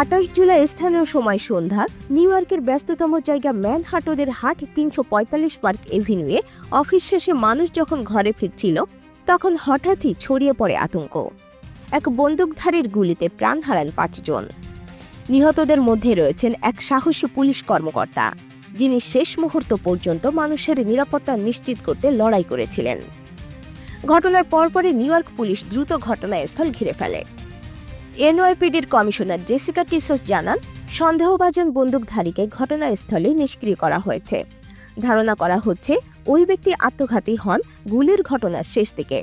আঠাশ জুলাই স্থানীয় সময় সন্ধ্যা, নিউ ইয়র্কের ব্যস্ততম জায়গা ম্যানহাটনের হাট তিনশো পঁয়তাল্লিশ পার্ক এভিনিউয়ে অফিস শেষে মানুষ যখন ঘরে ফিরছিল, তখন হঠাৎই ছড়িয়ে পড়ে আতঙ্ক। এক বন্দুকধারীর গুলিতে প্রাণ হারান পাঁচজন নিহতদের মধ্যে রয়েছেন এক সাহসী পুলিশ কর্মকর্তা, যিনি শেষ মুহূর্ত পর্যন্ত মানুষের নিরাপত্তা নিশ্চিত করতে লড়াই করেছিলেন। ঘটনার পরপরই নিউ ইয়র্ক পুলিশ দ্রুত ঘটনাস্থল ঘিরে ফেলে। এনওয়াইপিডির কমিশনার জেসিকা টিসোস জানান, সন্দেহভাজন বন্দুকধারীকে ঘটনাস্থলে নিষ্ক্রিয় করা হয়েছে। ধারণা করা হচ্ছে, ওই ব্যক্তি আত্মঘাতী হন গুলির ঘটনার শেষ দিকে।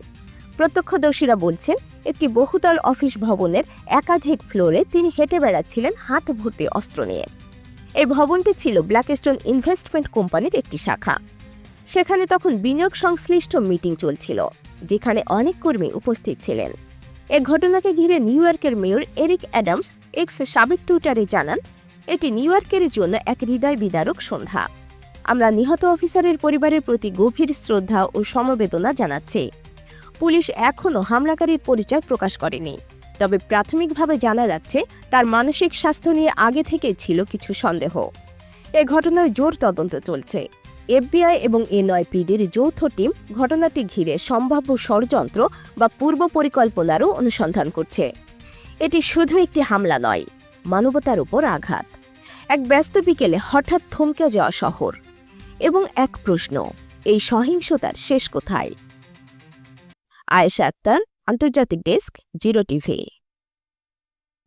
প্রত্যক্ষদর্শীরা বলছেন, একটি বহুতল অফিস ভবনের একাধিক ফ্লোরে তিনি হেঁটে বেড়াচ্ছিলেন হাত ভর্তি অস্ত্র নিয়ে। এই ভবনটি ছিল ব্ল্যাকস্টোন ইনভেস্টমেন্ট কোম্পানির একটি শাখা। সেখানে তখন বিনিয়োগ সংশ্লিষ্ট মিটিং চলছিল, যেখানে অনেক কর্মী উপস্থিত ছিলেন। এ ঘটনাকে ঘিরে নিউ ইয়র্কের মেয়র এরিক অ্যাডামস এক্স সাবেক টুইটারে জানান, এটি নিউ ইয়র্কের জন্য এক হৃদয় বিদারক সন্ধ্যা। আমরা নিহত অফিসারের পরিবারের প্রতি গভীর শ্রদ্ধা ও সমবেদনা জানাচ্ছি। পুলিশ এখনও হামলাকারীর পরিচয় প্রকাশ করেনি। তবে প্রাথমিকভাবে জানা যাচ্ছে, তার মানসিক স্বাস্থ্য নিয়ে আগে থেকে ছিল কিছু সন্দেহ। এ ঘটনায় জোর তদন্ত চলছে। এফবিআই এবং এনআইপিডির যৌথ টিম ঘটনাটি ঘিরে সম্ভাব্য ষড়যন্ত্র বা পূর্ব পরিকল্পনারও অনুসন্ধান করছে। এটি শুধু একটি হামলা নয়, মানবতার উপর আঘাত। এক ব্যস্ত বিকেলে হঠাৎ থমকে যাওয়া শহর এবং এক প্রশ্ন, এই সহিংসতার শেষ কোথায়? আয়েশা আক্তার, আন্তর্জাতিক ডেস্ক, জিরো টিভি।